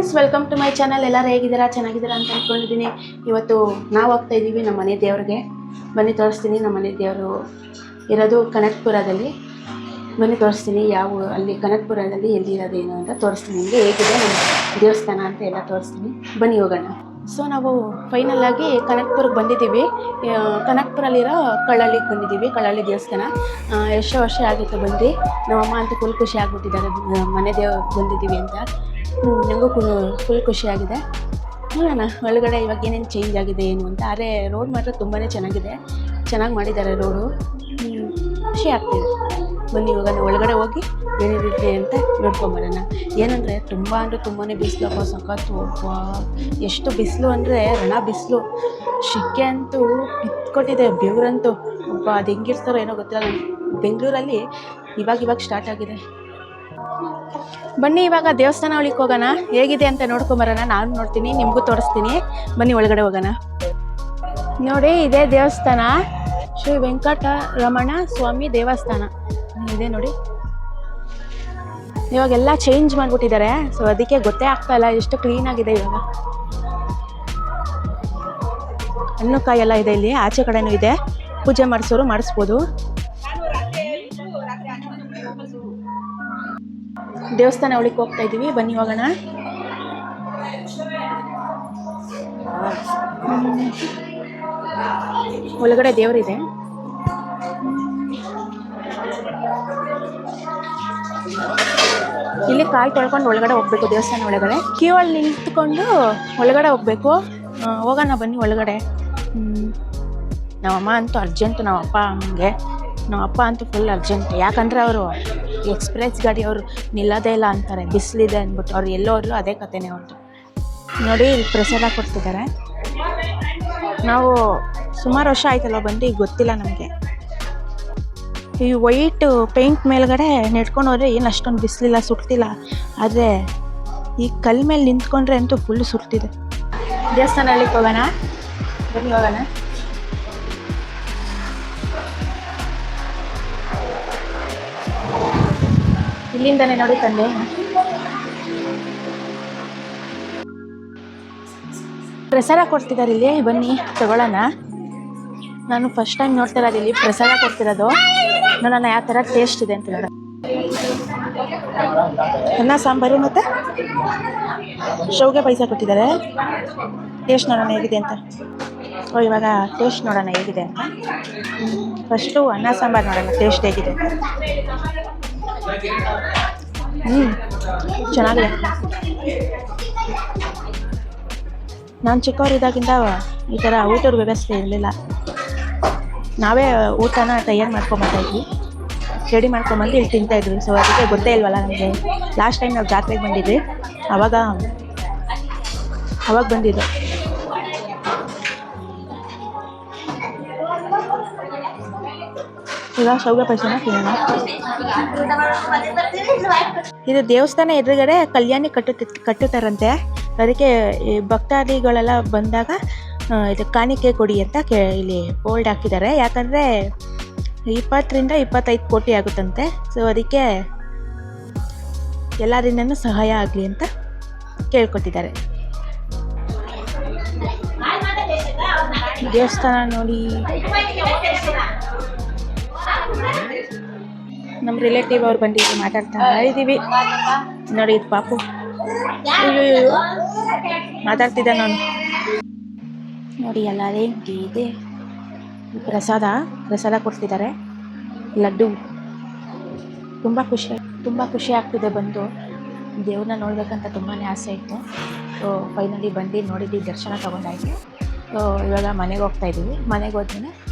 Friends welcome to my channel ಎಲ್ಲರೂ ಹೇಗಿದ್ದೀರಾ? ಚೆನ್ನಾಗಿದ್ದೀರಾ ಅಂತ ಅಂದ್ಕೊಂಡಿದ್ದೀನಿ ಇವತ್ತು ನಾವು ಹೋಗ್ತಾ ಇದ್ದೀವಿ ನಮ್ಮ ಮನೆ ದೇವ್ರಿಗೆ. ಬನ್ನಿ, ತೋರಿಸ್ತೀನಿ. ನಮ್ಮ ಮನೆ ದೇವರು ಇರೋದು ಕನಕಪುರದಲ್ಲಿ. ಬನ್ನಿ, ತೋರಿಸ್ತೀನಿ ಯಾವ ಅಲ್ಲಿ ಕನಕಪುರದಲ್ಲಿ ಏನು ಅಂತ ತೋರಿಸ್ತೀನಿ ನಿಮಗೆ. ಹೇಗಿದೆ ದೇವಸ್ಥಾನ ಅಂತ ಎಲ್ಲ ತೋರಿಸ್ತೀನಿ. ಬನ್ನಿ, ಹೋಗೋಣ. ಸೊ ನಾವು ಫೈನಲ್ ಆಗಿ ಕನಕಪುರಕ್ಕೆ ಬಂದಿದ್ದೀವಿ. ಕನಕ್ಪುರಲ್ಲಿರೋ ಕಳ್ಳಳ್ಳಿಗೆ ಬಂದಿದ್ದೀವಿ, ಕಳ್ಳಳ್ಳಿ ದೇವಸ್ಥಾನ. ಎಷ್ಟೋ ವರ್ಷ ಆಗಿತ್ತು ಬಂದು. ನಮ್ಮಮ್ಮ ಅಂತ ಫುಲ್ ಖುಷಿ ಆಗ್ಬಿಟ್ಟಿದ್ದಾರೆ ಮನೆ ದೇವ್ರಿಗೆ ಬಂದಿದ್ದೀವಿ ಅಂತ. ನನಗೂ ಫುಲ್ ಖುಷಿಯಾಗಿದೆ ನೋಡೋಣ, ಒಳಗಡೆ ಇವಾಗ ಏನೇನು ಚೇಂಜ್ ಆಗಿದೆ, ಏನು ಅಂತ. ಆದರೆ ರೋಡ್ ಮಾತ್ರ ತುಂಬಾ ಚೆನ್ನಾಗಿದೆ. ಚೆನ್ನಾಗಿ ಮಾಡಿದ್ದಾರೆ ರೋಡು ಖುಷಿ ಆಗ್ತಿದೆ. ಬನ್ನಿ, ಇವಾಗ ಒಳಗಡೆ ಹೋಗಿ ಏನೇನಿದೆ ಅಂತ ನೋಡ್ಕೊಂಬರೋಣ. ಏನಂದರೆ, ತುಂಬ ಅಂದರೆ ತುಂಬಾ ಬಿಸಿಲಪ್ಪ ಸಖತ್ತು. ಅಪ್ಪ ಎಷ್ಟು ಬಿಸಿಲು ಅಂದರೆ ರಣ ಬಿಸಿಲು. ಶಿಕ್ಕೆ ಅಂತೂ ಬಿತ್ಕೊಟ್ಟಿದೆ ಬೆವರಂತೂ. ಒಬ್ಬ ಅದು ಹೆಂಗಿರ್ತಾರೋ ಏನೋ ಗೊತ್ತಿಲ್ಲ. ಬೆಂಗಳೂರಲ್ಲಿ ಇವಾಗ ಇವಾಗ ಸ್ಟಾರ್ಟ್ ಆಗಿದೆ. ಬನ್ನಿ, ಇವಾಗ ದೇವಸ್ಥಾನ ಒಳಗೆ ಹೋಗೋಣ. ಹೇಗಿದೆ ಅಂತ ನೋಡ್ಕೊಂಬರೋಣ. ನಾನು ನೋಡ್ತೀನಿ, ನಿಮಗೂ ತೋರಿಸ್ತೀನಿ. ಬನ್ನಿ, ಒಳಗಡೆ ಹೋಗೋಣ. ನೋಡಿ, ಇದೇ ದೇವಸ್ಥಾನ. ಶ್ರೀ ವೆಂಕಟರಮಣ ಸ್ವಾಮಿ ದೇವಸ್ಥಾನ. ಇದೆ ನೋಡಿ. ಇವಾಗೆಲ್ಲ ಚೇಂಜ್ ಮಾಡಿಬಿಟ್ಟಿದ್ದಾರೆ. ಸೊ ಅದಕ್ಕೆ ಗೊತ್ತೇ ಆಗ್ತಾ ಇಲ್ಲ. ಎಷ್ಟು ಕ್ಲೀನ್ ಆಗಿದೆ ಇವಾಗ. ಹಣ್ಣು ಕಾಯಿ ಎಲ್ಲ ಇದೆ ಇಲ್ಲಿ. ಆಚೆ ಕಡೆನೂ ಇದೆ. ಪೂಜೆ ಮಾಡಿಸೋರು ಮಾಡಿಸ್ಬೋದು. ದೇವಸ್ಥಾನ ಒಳಗೆ ಹೋಗ್ತಾ ಇದ್ದೀವಿ ಬನ್ನಿ, ಹೋಗೋಣ. ಒಳಗಡೆ ದೇವರಿದೆ. ಇಲ್ಲಿ ಕಾಯಿ ತೊಳ್ಕೊಂಡು ಒಳಗಡೆ ಹೋಗ್ಬೇಕು ದೇವಸ್ಥಾನ ಒಳಗಡೆ. ಕ್ಯೂ ಅಲ್ಲಿ ನಿಂತ್ಕೊಂಡು ಒಳಗಡೆ ಹೋಗ್ಬೇಕು. ಹೋಗೋಣ, ಬನ್ನಿ ಒಳಗಡೆ. ನಮ್ಮಮ್ಮ ಅಂತೂ ಅರ್ಜೆಂಟು ನಮ್ಮ ಅಪ್ಪ ಹಂಗೆ. ನಮ್ಮ ಅಪ್ಪ ಅಂತೂ ಫುಲ್ ಅರ್ಜೆಂಟ್ ಯಾಕಂದರೆ ಅವರು ಎಕ್ಸ್ಪ್ರೆಸ್ ಗಾಡಿ ಅವರು ನಿಲ್ಲೋದೇ ಇಲ್ಲ ಅಂತಾರೆ, ಬಿಸಿಲಿದೆ ಅಂದ್ಬಿಟ್ಟು ಅವ್ರು ಎಲ್ಲೋದ್ರು ಅದೇ ಕಥೆನೇ ಅವ್ರದ್ದು ನೋಡಿ ಇಲ್ಲಿ ಪ್ರಸಾದ ಕೊಡ್ತಿದ್ದಾರೆ. ನಾವು ಸುಮಾರು ವರ್ಷ ಆಯ್ತಲ್ಲ ಬಂದು, ಈಗ ಗೊತ್ತಿಲ್ಲ ನಮಗೆ. ಈ ವೈಟ್ ಪೇಂಟ್ ಮೇಲ್ಗಡೆ ನೆಡ್ಕೊಂಡು ಹೋದ್ರೆ ಏನು ಅಷ್ಟೊಂದು ಬಿಸಿಲಿಲ್ಲ ಸುಡ್ತಿಲ್ಲ ಆದರೆ ಈ ಕಲ್ ಮೇಲೆ ನಿಂತ್ಕೊಂಡ್ರೆ ಅಂತೂ ಫುಲ್ ಸುಡ್ತಿದೆ ದೇವಸ್ಥಾನ ಹಳ್ಳಿಗೆ ಹೋಗೋಣ? ಬನ್ನಿ ಹೋಗೋಣ. ಇಲ್ಲಿಂದನೇ ನೋಡಿ ತಂದೆ. ಪ್ರಸಾದ ಕೊಡ್ತಿದ್ದಾರೆ ಇಲ್ಲಿ. ಬನ್ನಿ, ತಗೊಳ್ಳೋಣ. ನಾನು ಫಸ್ಟ್ ಟೈಮ್ ನೋಡ್ತಾ ಇರೋದು ಇಲ್ಲಿ ಪ್ರಸಾದ ಕೊಡ್ತಿರೋದು. ನೋಡೋಣ ಯಾವ ಥರ ಟೇಸ್ಟ್ ಇದೆ ಅಂತ ನೋಡೋಣ. ಅನ್ನ, ಸಾಂಬಾರು ಮತ್ತು ಶೌಗೆ ಪಾಯಸ ಕೊಟ್ಟಿದ್ದಾರೆ. ಟೇಸ್ಟ್ ನೋಡೋಣ ಹೇಗಿದೆ ಅಂತ. ಓ, ಇವಾಗ ಟೇಸ್ಟ್ ನೋಡೋಣ ಹೇಗಿದೆ ಅಂತ. ಫಸ್ಟು ಅನ್ನ, ಸಾಂಬಾರು ನೋಡೋಣ ಟೇಸ್ಟ್ ಹೇಗಿದೆ ಅಂತ. ಹ್ಞೂ ಚೆನ್ನಾಗಿದೆ. ನಾನು ಚಿಕ್ಕವರಿದ್ದಾಗಿಂದ ಈ ಥರ ಊಟದ ವ್ಯವಸ್ಥೆ ಇರಲಿಲ್ಲ. ನಾವೇ ಊಟನ ತಯಾರು ಮಾಡ್ಕೊಂಬರ್ತಾ ಇದ್ವಿ. ರೆಡಿ ಮಾಡ್ಕೊಂಬಂದು ಇಲ್ಲಿ ತಿಂತಾ ಇದ್ವಿ. ಸೊ ಅದಕ್ಕೆ ಗೊತ್ತೇ ಇಲ್ವಲ್ಲ ನಮಗೆ. ಲಾಸ್ಟ್ ಟೈಮ್ ನಾವು ಜಾತ್ರೆಗೆ ಬಂದಿದ್ವಿ. ಅವಾಗ ಅವಾಗ ಬಂದಿದ್ದು. ಪಾಯಸನ ತಿನ್ನೋಣ. ಇದು ದೇವಸ್ಥಾನ ಎದುರುಗಡೆ ಕಲ್ಯಾಣಿ ಕಟ್ಟುತ್ತ ಕಟ್ಟುತ್ತಾರಂತೆ. ಅದಕ್ಕೆ ಭಕ್ತಾದಿಗಳೆಲ್ಲ ಬಂದಾಗ ಇದು ಕಾಣಿಕೆ ಕೊಡಿ ಅಂತ ಕೇ, ಇಲ್ಲಿ ಬೋಲ್ಡ್ ಹಾಕಿದ್ದಾರೆ. ಯಾಕಂದರೆ ಇಪ್ಪತ್ತರಿಂದ ಇಪ್ಪತ್ತೈದು ಕೋಟಿ ಆಗುತ್ತಂತೆ. ಸೊ ಅದಕ್ಕೆ ಎಲ್ಲರಿಂದನೂ ಸಹಾಯ ಆಗಲಿ ಅಂತ ಕೇಳ್ಕೊಟ್ಟಿದ್ದಾರೆ. ದೇವಸ್ಥಾನ ನೋಡಿ. ನಮ್ಮ ರಿಲೇಟಿವ್ ಅವ್ರು ಬಂದಿದ್ದು ಮಾತಾಡ್ತಾ ಇದ್ದೀವಿ. ನೋಡಿ ಇದು ಪಾಪು. ಮಾತಾಡ್ತಿದ್ದೆ ನಾನು. ನೋಡಿ ಎಲ್ಲ ರೇಂಟಿ ಇದೆ. ಪ್ರಸಾದ ಪ್ರಸಾದ ಕೊಡ್ತಿದ್ದಾರೆ. ಲಡ್ಡು. ತುಂಬ ಖುಷಿ ತುಂಬ ಖುಷಿ ಆಗ್ತಿದೆ ಬಂದು. ದೇವ್ರನ್ನ ನೋಡ್ಬೇಕಂತ ತುಂಬಾ ಆಸೆ ಇತ್ತು. ಸೊ ಫೈನಲಿ ಬಂದು ನೋಡಿದ್ವಿ, ದರ್ಶನ ತೊಗೊಂಡಾಯ್ತು. ಸೊ ಇವಾಗ ಮನೆಗೆ ಹೋಗ್ತಾ ಇದ್ದೀವಿ. ಮನೆಗೆ ಹೋದ್ಮೇಲೆ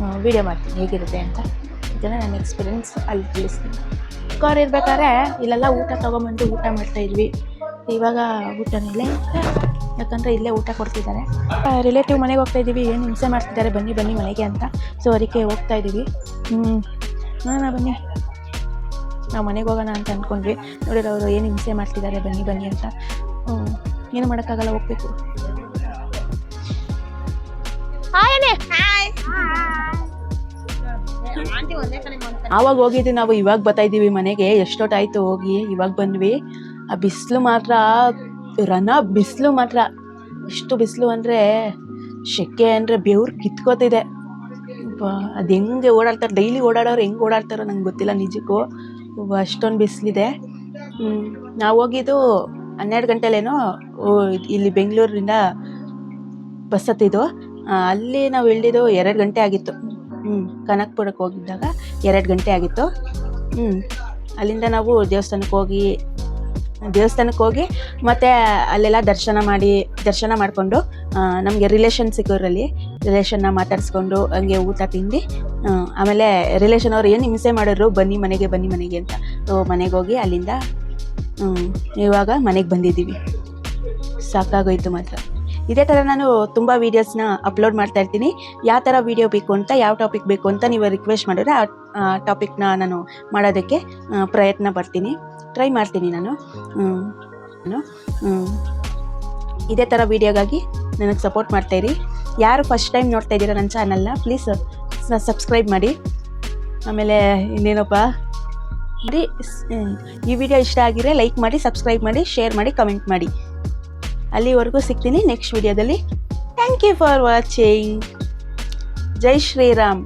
ವೀಡಿಯೋ ಮಾಡ್ತೀನಿ. ಹೇಗಿರುತ್ತೆ ಅಂತ. ಇದನ್ನು ನನ್ನ ಎಕ್ಸ್ಪೀರಿಯನ್ಸ್ ಅಲ್ಲಿ ತಿಳಿಸ್ತೀನಿ. ಕಾರು ಇರ್ಬೇಕಾದ್ರೆ ಇಲ್ಲೆಲ್ಲ ಊಟ ತೊಗೊಂಬಂದು ಊಟ ಮಾಡ್ತಾ ಇದ್ವಿ. ಇವಾಗ ಊಟನಲ್ಲೇ ಯಾಕಂದರೆ ಇಲ್ಲೇ ಊಟ ಕೊಡ್ತಿದ್ದಾರೆ. ರಿಲೇಟಿವ್ ಮನೆಗೆ ಹೋಗ್ತಾ ಇದ್ದೀವಿ. ಏನು ಹಿಂಸೆ ಮಾಡ್ತಿದ್ದಾರೆ? ಬನ್ನಿ ಬನ್ನಿ ಮನೆಗೆ ಅಂತ. ಸೊ ಅದಕ್ಕೆ ಹೋಗ್ತಾ ಇದ್ದೀವಿ. ಹ್ಞೂ ನೋಡೋಣ ಬನ್ನಿ. ನಾವು ಮನೆಗೆ ಹೋಗೋಣ ಅಂತ ಅಂದ್ಕೊಂಡ್ವಿ ನೋಡಿದ್ರೆ ಅವರು ಏನು ಹಿಂಸೆ ಮಾಡ್ತಿದ್ದಾರೆ? ಬನ್ನಿ ಬನ್ನಿ ಅಂತ. ಹ್ಞೂ ಏನು ಮಾಡೋಕ್ಕಾಗಲ್ಲ ಹೋಗ್ಬೇಕು. ಆವಾಗ ಹೋಗಿದ್ವಿ ನಾವು, ಇವಾಗ ಬರ್ತಾ ಇದ್ದೀವಿ ಮನೆಗೆ. ಎಷ್ಟೊತ್ತಾಯ್ತು ಹೋಗಿ, ಇವಾಗ ಬಂದ್ವಿ. ಆ ಬಿಸಿಲು ಮಾತ್ರ, ರನ ಬಿಸಿಲು ಮಾತ್ರ. ಎಷ್ಟು ಬಿಸಿಲು ಅಂದರೆ ಸೆಕೆ ಅಂದರೆ ಬೆವ್ರು ಕಿತ್ಕೋತಿದೆ. ಅದು ಹೆಂಗೆ ಓಡಾಡ್ತಾರೆ, ಡೈಲಿ ಓಡಾಡೋರು ಹೆಂಗೆ ಓಡಾಡ್ತಾರೋ ನಂಗೆ ಗೊತ್ತಿಲ್ಲ ನಿಜಕ್ಕೂ. ಅಷ್ಟೊಂದು ಬಿಸಿಲಿದೆ. ನಾವು ಹೋಗಿದ್ದು ಹನ್ನೆರಡು ಗಂಟೆಲೇನೋ ಇಲ್ಲಿ ಬೆಂಗಳೂರಿಂದ ಬಸ್ ಹತ್ತಿದ್ದು. ಅಲ್ಲಿ ನಾವು ಇಳಿದಿದ್ದು ಎರಡು ಗಂಟೆ ಆಗಿತ್ತು. ಹ್ಞೂ ಕನಕ್ಪುರಕ್ಕೆ ಹೋಗಿದ್ದಾಗ ಎರಡು ಗಂಟೆ ಆಗಿತ್ತು. ಹ್ಞೂ ಅಲ್ಲಿಂದ ನಾವು ದೇವಸ್ಥಾನಕ್ಕೆ ಹೋಗಿ ದೇವಸ್ಥಾನಕ್ಕೆ ಹೋಗಿ ಮತ್ತು ಅಲ್ಲೆಲ್ಲ ದರ್ಶನ ಮಾಡಿ, ದರ್ಶನ ಮಾಡಿಕೊಂಡು ನಮಗೆ ರಿಲೇಷನ್ ಸಿಕ್ಕೋರಲ್ಲಿ ರಿಲೇಷನ್ನ ಮಾತಾಡಿಸ್ಕೊಂಡು ಹಂಗೆ ಊಟ ತಿಂದು ಆಮೇಲೆ ರಿಲೇಷನ್ ಅವ್ರು ಏನು ಹಿಂಸೆ ಮಾಡಿದ್ರು, ಬನ್ನಿ ಮನೆಗೆ ಬನ್ನಿ ಮನೆಗೆ ಅಂತ. ಸೊ, ಮನೆಗೆ ಹೋಗಿ ಅಲ್ಲಿಂದ ಇವಾಗ ಮನೆಗೆ ಬಂದಿದ್ದೀವಿ. ಸಾಕಾಗೋಯ್ತು ಮಾತ್ರ. ಇದೇ ಥರ ನಾನು ತುಂಬ ವೀಡಿಯೋಸ್ನ ಅಪ್ಲೋಡ್ ಮಾಡ್ತಾ ಇರ್ತೀನಿ. ಯಾವ ಥರ ವೀಡಿಯೋ ಬೇಕು ಅಂತ, ಯಾವ ಟಾಪಿಕ್ ಬೇಕು ಅಂತ ನೀವು ರಿಕ್ವೆಸ್ಟ್ ಮಾಡಿದ್ರೆ ಆ ಟಾಪಿಕ್ನ ನಾನು ಮಾಡೋದಕ್ಕೆ ಪ್ರಯತ್ನ ಪಡ್ತೀನಿ. ಟ್ರೈ ಮಾಡ್ತೀನಿ ನಾನು. ನಾನು. ಇದೇ ಥರ ವೀಡಿಯೋಗಾಗಿ ನನಗೆ ಸಪೋರ್ಟ್ ಮಾಡ್ತಾಯಿರಿ ಯಾರು ಫಸ್ಟ್ ಟೈಮ್ ನೋಡ್ತಾ ಇದ್ದೀರಾ ನನ್ನ ಚಾನಲ್ನ ಪ್ಲೀಸ್ ಸಬ್ಸ್ಕ್ರೈಬ್ ಮಾಡಿ. ಆಮೇಲೆ ಇನ್ನೇನಪ್ಪ ಈ ವಿಡಿಯೋ ಇಷ್ಟ ಆಗಿದ್ರೆ ಲೈಕ್ ಮಾಡಿ ಸಬ್ಸ್ಕ್ರೈಬ್ ಮಾಡಿ ಶೇರ್ ಮಾಡಿ ಕಮೆಂಟ್ ಮಾಡಿ. ಅಲ್ಲಿವರೆಗೂ ಸಿಗ್ತೀನಿ ನೆಕ್ಸ್ಟ್ ವಿಡಿಯೋದಲ್ಲಿ. Thank you for watching Jai Shriram.